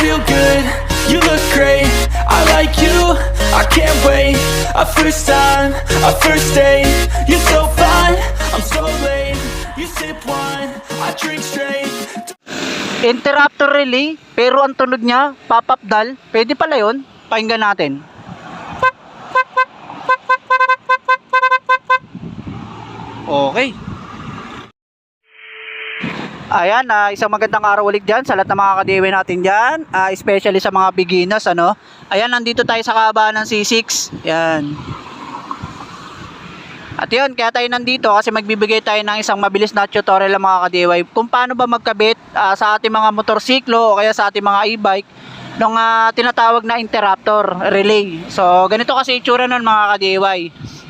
feel good, you look great. I like you, I can't wait. A first time, a first date. You're so fine, I'm so late. You sip wine, I drink straight. Interrupter relay, pero ang tunog niya, pop-up dial. Pwede pala yun. Pakinggan natin. Okay. Ayan, ah, isang magandang araw ulit dyan sa lahat ng mga kadiwe natin dyan. ah, especially sa mga beginners, ano. Ayan, nandito tayo sa kahabaan ng C6. Yan. At yun, kaya tayo nandito kasi magbibigay tayo ng isang mabilis na tutorial ng mga ka-DIY kung paano ba magkabit ah, sa ating mga motorsiklo o kaya sa ating mga e-bike ng tinatawag na interrupter relay. So, ganito kasi itsura nun mga ka-DIY.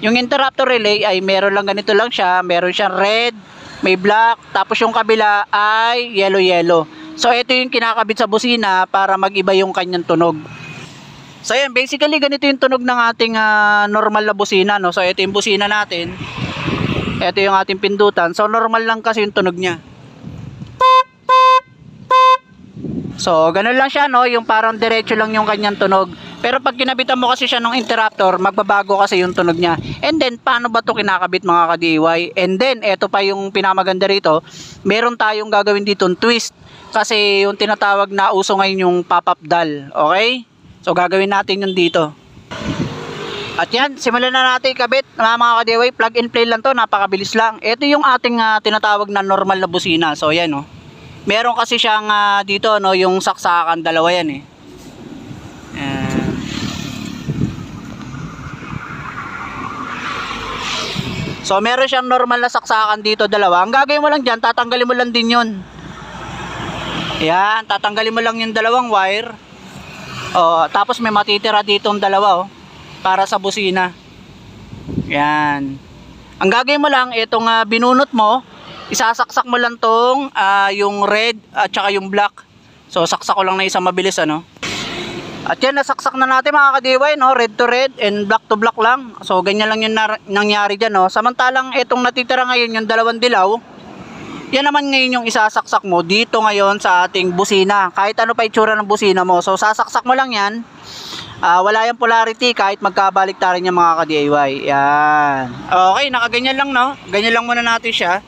Yung interrupter relay ay meron lang ganito lang siya, meron siyang red, may black, tapos yung kabila ay yellow-yellow. So, ito yung kinakabit sa busina para mag-iba yung kanyang tunog. So yan, basically ganito yung tunog ng ating ah, normal na busina, no? So ito yung busina natin. Ito yung ating pindutan. So normal lang kasi yung tunog niya. So ganun lang siya, no? Yung parang diretso lang yung kanyang tunog. Pero pag kinabitan mo kasi siya ng interrupter, magbabago kasi yung tunog niya. And then, paano ba to kinakabit mga ka-DIY? And then, eto pa yung pinamaganda rito, meron tayong gagawin dito twist. Kasi yung tinatawag na uso ngayon yung pop-up dial. Okay? So gagawin natin yun dito. At yan, simulan na natin ikabit. Mga mga ka-DIY, plug and play lang to, napakabilis lang. Ito yung ating ah, tinatawag na normal na busina. So yan oh. Meron kasi siyang ah, dito no, yung saksakan dalawa yan eh. So meron siyang normal na saksakan dito dalawa. Ang gagawin mo lang diyan, tatanggalin mo lang din 'yon. Yan, tatanggalin mo lang yung dalawang wire. Oh, tapos may matitira ditong dalawa oh para sa busina. Yan. Ang gagawin mo lang itong ah, binunot mo, isasaksak mo lang tong ah, yung red at saka yung black. So saksak ko lang na isang mabilis ano. At yan nasaksak na natin mga kadiway no, red to red and black to black lang. So ganyan lang yung nangyari diyan no. Samantalang itong natitira ngayon yung dalawang dilaw, yan naman ngayon yung isasaksak mo dito ngayon sa ating busina. Kahit ano pa itsura ng busina mo. So sasaksak mo lang yan. Ah, wala yung polarity kahit magkabaliktarin yung mga ka-DIY. Yan. Okay, nakaganyan lang no. Ganyan lang muna natin siya.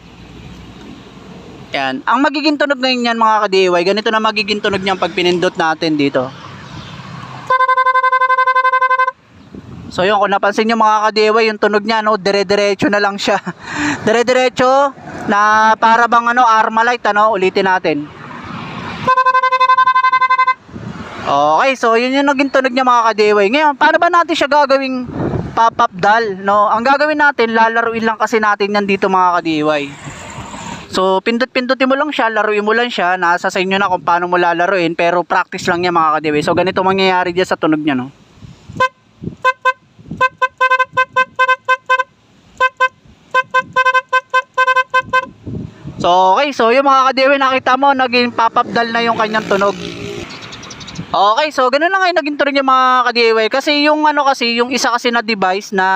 Yan. Ang magiging tunog ngayon yan mga ka-DIY, ganito na magiging tunog niyan pag pinindot natin dito. So yun, kung napansin nyo mga ka-DIY, yung tunog niya, no, dire-diretso na lang siya. dire-diretso na para bang ano, Armalite, ano, ulitin natin. Okay, so yun yung naging tunog niya mga ka-DIY. Ngayon, paano ba natin siya gagawing pop-up doll, no? Ang gagawin natin, lalaruin lang kasi natin yan dito mga ka-DIY. So, pindot-pindutin mo lang siya, laruin mo lang siya. Nasa sa inyo na kung paano mo lalaruin, pero practice lang niya mga ka-DIY. So, ganito mangyayari dyan sa tunog niya, no? So, okay. So, yung mga kadiwi nakita mo, naging pop-up doll na yung kanyang tunog. Okay, so ganun lang ngayon naging tunog yung mga kadiwi. Kasi yung ano kasi, yung isa kasi na device na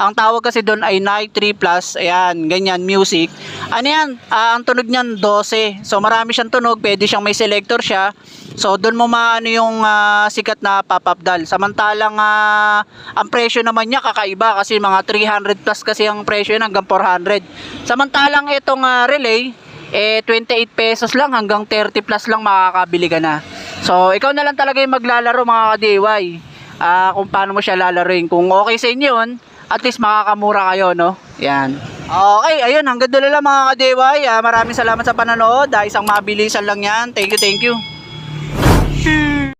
ang tawag kasi doon ay Night 3 Plus, ayan, ganyan, music. Ano yan? Ah, ang tunog niyan 12. So marami siyang tunog, pwede siyang may selector siya. So doon mo maano yung ah, sikat na pop-up doll. Samantalang ah, ang presyo naman niya kakaiba kasi mga 300 plus kasi ang presyo niya hanggang 400. Samantalang itong ah, relay eh 28 pesos lang hanggang 30 plus lang makakabili ka na. So ikaw na lang talaga yung maglalaro mga ka-DIY. Ah, kung paano mo siya lalaroin. Kung okay sa inyo yun, at least makakamura kayo, no? Yan. Okay, ayun, hanggang doon lang mga ka-DIY. Ah, maraming salamat sa panonood. Ah, isang mabilisan lang yan. Thank you, thank you.